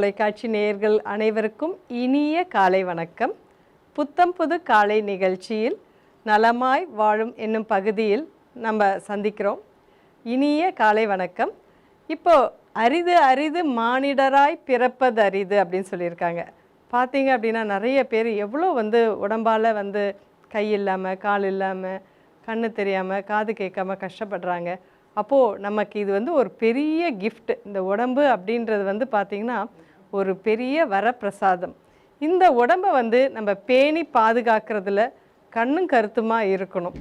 தொலைக்காட்சி நேயர்கள் அனைவருக்கும் இனிய காலை வணக்கம். புத்தம் புது காலை நிகழ்ச்சியில் நலமாய் வாழும் என்னும் பகுதியில் நம்ம சந்திக்கிறோம். இனிய காலை வணக்கம். இப்போ அரிது அரிது மானிடராய் பிறப்பது அரிது அப்படின்னு சொல்லியிருக்காங்க. பார்த்தீங்க அப்படின்னா நிறைய பேர் எவ்வளோ வந்து உடம்பால் வந்து கை இல்லாமல் கால் இல்லாமல் கண்ணு தெரியாமல் காது கேட்காம கஷ்டப்படுறாங்க. அப்போது நமக்கு இது வந்து ஒரு பெரிய கிஃப்ட் இந்த உடம்பு அப்படின்றது வந்து பார்த்திங்கன்னா ஒரு பெரிய வரப்பிரசாதம். இந்த உடம்பை வந்து நம்ம பேணி பாதுகாக்கிறதுல கண்ணும் கருத்துமாக இருக்கணும்.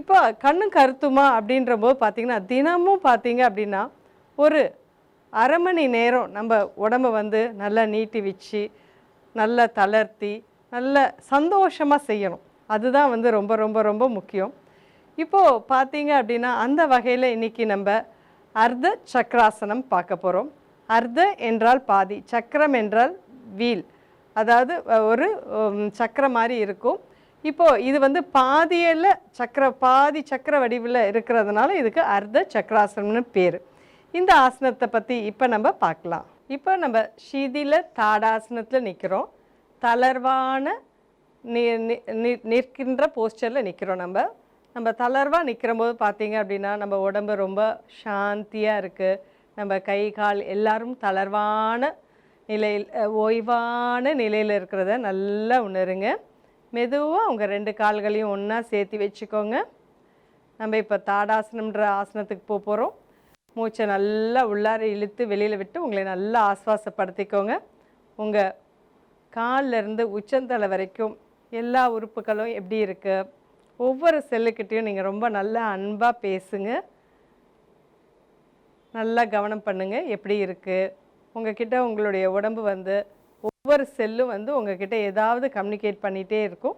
இப்போ கண்ணும் கருத்துமா அப்படின்ற போது பார்த்திங்கன்னா தினமும் பார்த்திங்க அப்படின்னா ஒரு அரை மணி நேரம் நம்ம உடம்பை வந்து நல்லா நீட்டி வச்சு நல்லா தளர்த்தி நல்ல சந்தோஷமாக செய்யணும். அதுதான் வந்து ரொம்ப ரொம்ப ரொம்ப முக்கியம். இப்போது பார்த்தீங்க அப்படின்னா அந்த வகையில் இன்னைக்கு நம்ம அர்த்த சக்கராசனம் பார்க்க போகிறோம் அர்த்த என்றால் பாதி சக்கரம் என்றால் வீல். அதாவது ஒரு சக்கரம் மாதிரி இருக்கும். இப்போது இது வந்து பாதியில் சக்கர பாதி சக்கர வடிவில் இருக்கிறதுனால இதுக்கு அர்த்த சக்கராசனம்னு பேர். இந்த ஆசனத்தை பற்றி இப்போ நம்ம பார்க்கலாம். இப்போ நம்ம ஷீதில தாடாசனத்தில் நிற்கிறோம் தளர்வான நி நி- நி- நிற்கின்ற போஸ்டரில் நிற்கிறோம் நம்ம. நம்ம தளர்வாக நிற்கிற போது பார்த்தீங்க அப்படின்னா நம்ம உடம்பு ரொம்ப சாந்தியாக இருக்குது நம்ம கை கால் எல்லாரும் தளர்வான நிலையில் ஓய்வான நிலையில் இருக்கிறத நல்லா உணருங்க. மெதுவாக உங்கள் ரெண்டு கால்களையும் ஒன்றா சேர்த்து வச்சுக்கோங்க. நம்ம இப்போ தாடாசனம்ன்ற ஆசனத்துக்கு போக போகிறோம் மூச்சை நல்லா உள்ளார இழுத்து வெளியில் விட்டு உங்களை நல்லா ஆஸ்வாசப்படுத்திக்கோங்க. உங்கள் காலிலிருந்து உச்சந்தலை வரைக்கும் எல்லா உறுப்புகளும் எப்படி இருக்குது ஒவ்வொரு செல்லுக்கிட்டேயும் நீங்கள் ரொம்ப நல்லா அன்பாக பேசுங்க. நல்லா கவனம் பண்ணுங்கள் எப்படி இருக்குது உங்ககிட்ட உங்களுடைய உடம்பு வந்து ஒவ்வொரு செல்லும் வந்து உங்ககிட்ட ஏதாவது கம்யூனிகேட் பண்ணிகிட்டே இருக்கும்.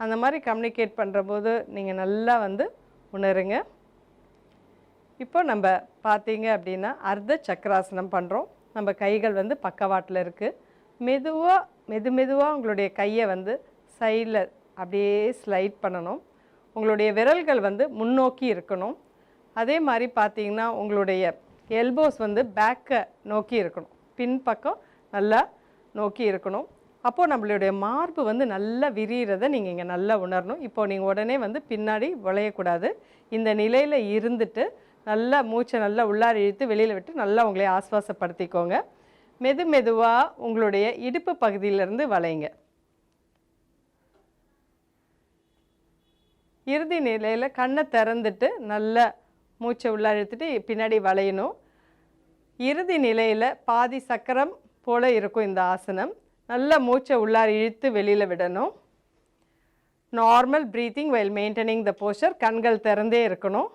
அந்த மாதிரி கம்யூனிகேட் பண்ணுற போது நீங்கள் நல்லா வந்து உணருங்க. இப்போ நம்ம பார்த்தீங்க அப்படின்னா அர்த்த சக்கராசனம் பண்ணுறோம் நம்ம கைகள் வந்து பக்கவாட்டில் இருக்குது மெதுவாக மெது மெதுவாக உங்களுடைய கையை வந்து சைடில் அப்படியே ஸ்லைட் பண்ணணும். உங்களுடைய விரல்கள் வந்து முன்னோக்கி இருக்கணும். அதே மாதிரி பார்த்தீங்கன்னா உங்களுடைய எல்போஸ் வந்து பேக்கை நோக்கி இருக்கணும். பின்பக்கம் நல்லா நோக்கி இருக்கணும். அப்போது நம்மளுடைய மார்பு வந்து நல்லா விரிகிறத நீங்கள் இங்கே நல்லா உணரணும். இப்போது நீங்கள் உடனே வந்து பின்னாடி வளையக்கூடாது. இந்த நிலையில் இருந்துட்டு நல்லா மூச்சை நல்லா உள்ளார இழுத்து வெளியில் விட்டு நல்லா உங்களை ஆஸ்வாசப்படுத்திக்கோங்க. மெது மெதுவாக உங்களுடைய இடுப்பு பகுதியிலேருந்து வளைங்க. இறுதி நிலையில் கண்ணை திறந்துட்டு நல்லா மூச்சை உள்ளே இழுத்துட்டு பின்னாடி வளையணும். இறுதி நிலையில் பாதி சக்கரம் போல இருக்கும் இந்த ஆசனம். நல்ல மூச்சை உள்ளார் இழுத்து வெளியில் விடணும். Normal breathing while maintaining the posture கண்கள் திறந்தே இருக்கணும்.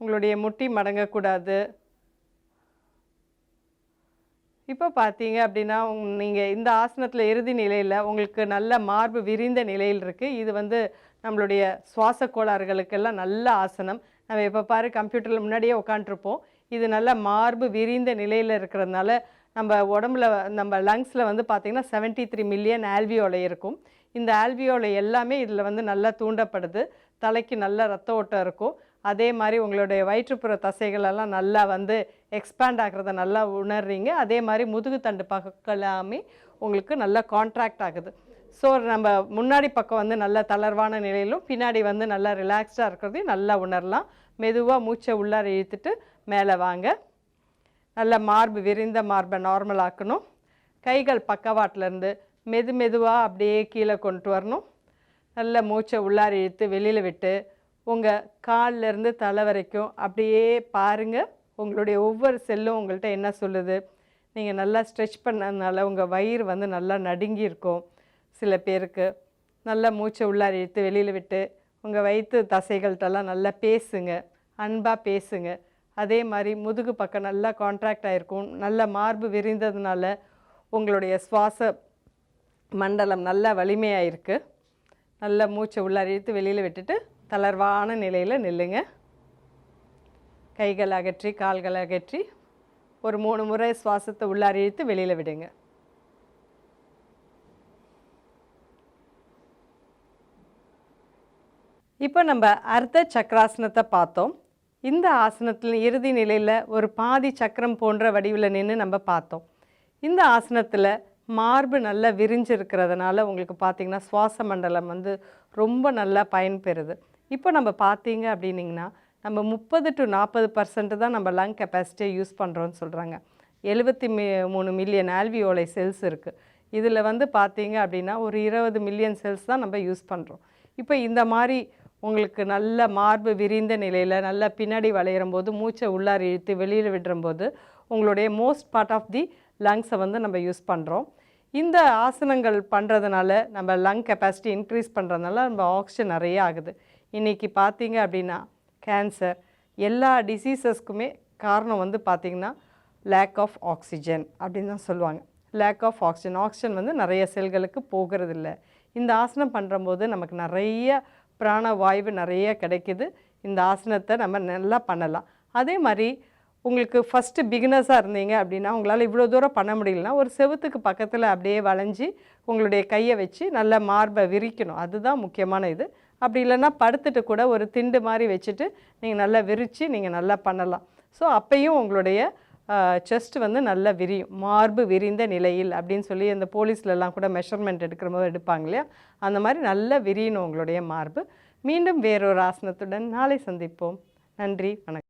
உங்களுடைய முட்டி மடங்கக்கூடாது. இப்போ பார்த்தீங்க அப்படின்னா நீங்கள் இந்த ஆசனத்தில் இறுதி நிலையில் உங்களுக்கு நல்ல மார்பு விரிந்த நிலையில் இருக்குது இது வந்து நம்மளுடைய சுவாச கோளாறுகளுக்கெல்லாம் நல்ல ஆசனம். நம்ம எப்போ பாரு கம்ப்யூட்டரில் முன்னாடியே உட்காண்ட்ருப்போம் இது நல்ல மார்பு விரிந்த நிலையில் இருக்கிறதுனால நம்ம உடம்புல நம்ம லங்ஸில் வந்து பார்த்திங்கன்னா 73 த்ரீ மில்லியன் ஆல்வியோலை இருக்கும். இந்த ஆல்வியோலை எல்லாமே இதில் வந்து நல்லா தூண்டப்படுது. தலைக்கு நல்ல ரத்த ஓட்டம் இருக்கும். அதே மாதிரி உங்களுடைய வயிற்றுப்புற தசைகள் எல்லாம் நல்லா வந்து எக்ஸ்பேண்ட் ஆகிறத நல்லா உணர்றீங்க. அதே மாதிரி முதுகு தண்டு பக்கம் எல்லாமே உங்களுக்கு நல்லா கான்ட்ராக்ட் ஆகுது. ஸோ நம்ம முன்னாடி பக்கம் வந்து நல்ல தளர்வான நிலையிலும் பின்னாடி வந்து நல்லா ரிலாக்ஸ்டாக இருக்கிறதையும் நல்லா உணரலாம். மெதுவாக மூச்சை உள்ளார இழுத்துட்டு மேலே வாங்க. நல்ல மார்பு விரிந்த மார்பை நார்மல் ஆக்கணும். கைகள் பக்கவாட்டிலேருந்து மெது மெதுவாக அப்படியே கீழே கொண்டு வரணும். நல்ல மூச்சை உள்ளார இழுத்து வெளியில் விட்டு உங்கள் காலிலேருந்து தலை வரைக்கும் அப்படியே பாருங்கள் உங்களுடைய ஒவ்வொரு செல்லும் உங்கள்கிட்ட என்ன சொல்லுது? நீங்கள் நல்லா ஸ்ட்ரெச் பண்ணதுனால உங்கள் வயிறு வந்து நல்லா நடுங்கி இருக்கும். சில பேருக்கு. நல்லா மூச்சை உள்ளார இழுத்து வெளியில் விட்டு உங்கள் வயிற்று தசைகள்கிட்டலாம் நல்லா பேசுங்க அன்பாக பேசுங்க. அதே மாதிரி முதுகு பக்கம் நல்லா கான்ட்ராக்ட் ஆகிருக்கும் நல்ல மார்பு விரிந்ததுனால உங்களுடைய சுவாச மண்டலம் நல்லா வலிமையாக இருக்குது நல்ல மூச்சை உள்ளார இழுத்து வெளியில் விட்டுட்டு தளர்வான நிலையில் நில்லுங்க. கைகள் அகற்றி கால்கள் அகற்றி ஒரு மூணு முறை சுவாசத்தை உள்ளார இழுத்து வெளியில் விடுங்க. இப்போ நம்ம அர்த்த சக்கராசனத்தை பார்த்தோம். இந்த ஆசனத்தில் இறுதி நிலையில் ஒரு பாதி சக்கரம் போன்ற வடிவில் நின்று நம்ம பார்த்தோம். இந்த ஆசனத்தில் மார்பு நல்லா விரிஞ்சு இருக்கிறதுனால உங்களுக்கு பார்த்தீங்கன்னா சுவாச மண்டலம் வந்து ரொம்ப நல்லா பயன்பெறுது இப்போ நம்ம பார்த்தீங்க அப்படின்னிங்கன்னா நம்ம முப்பது டு நாற்பது பர்சன்ட் தான் நம்ம லங் கெப்பாசிட்டியை யூஸ் பண்ணுறோன்னு சொல்கிறாங்க எழுபத்தி மூணு மில்லியன் ஆல்வியோலை செல்ஸ் இருக்குது இதில் வந்து பார்த்தீங்க அப்படின்னா ஒரு இருபது மில்லியன் செல்ஸ் தான் நம்ம யூஸ் பண்ணுறோம் இப்போ இந்த மாதிரி உங்களுக்கு நல்ல மார்பு விரிந்த நிலையில் நல்லா பின்னாடி வளையிறம் போது மூச்சை உள்ளார் இழுத்து வெளியில் விடுறம்போது உங்களுடைய மோஸ்ட் பார்ட் ஆஃப் தி லங்ஸை வந்து நம்ம யூஸ் பண்ணுறோம் இந்த ஆசனங்கள் பண்ணுறதுனால நம்ம லங் கெப்பாசிட்டி இன்க்ரீஸ் பண்ணுறதுனால நம்ம ஆக்சிஜன் நிறைய ஆகுது. இன்றைக்கி பார்த்தீங்க அப்படின்னா கேன்சர் எல்லா டிசீசஸ்க்குமே காரணம் வந்து பார்த்திங்கன்னா லேக் ஆஃப் ஆக்சிஜன் அப்படின்னு தான் சொல்லுவாங்க. லேக் ஆஃப் ஆக்சிஜன் ஆக்சிஜன் வந்து நிறைய செல்களுக்கு போகிறதில்ல. இந்த ஆசனம் பண்ணுறம்போது நமக்கு நிறைய பிராணவாயு நிறைய கிடைக்குது. இந்த ஆசனத்தை நம்ம நல்லா பண்ணலாம். அதே மாதிரி உங்களுக்கு ஃபஸ்ட்டு பிகினர்ஸாக இருந்தீங்க அப்படின்னா உங்களால் இவ்வளோ தூரம் பண்ண முடியலனா ஒரு செவுத்துக்கு பக்கத்தில் அப்படியே வளைஞ்சி உங்களுடைய கையை வச்சு நல்ல மார்பை விரிக்கணும். அதுதான் முக்கியமான இது. அப்படி இல்லைன்னா படுத்துட்டு கூட ஒரு திண்டு மாதிரி வச்சுட்டு நீங்கள் நல்லா விரித்து நீங்கள் நல்லா பண்ணலாம். ஸோ அப்பையும் உங்களுடைய செஸ்ட் வந்து நல்லா விரியும். மார்பு விரிந்த நிலையில் அப்படின்னு சொல்லி அந்த போலீஸ்லலாம் கூட மெஷர்மெண்ட் எடுக்கிற போது எடுப்பாங்க இல்லையா? அந்த மாதிரி நல்லா விரியணும் உங்களுடைய மார்பு. மீண்டும் வேறொரு ஆசனத்துடன் நாளை சந்திப்போம். நன்றி வணக்கம்.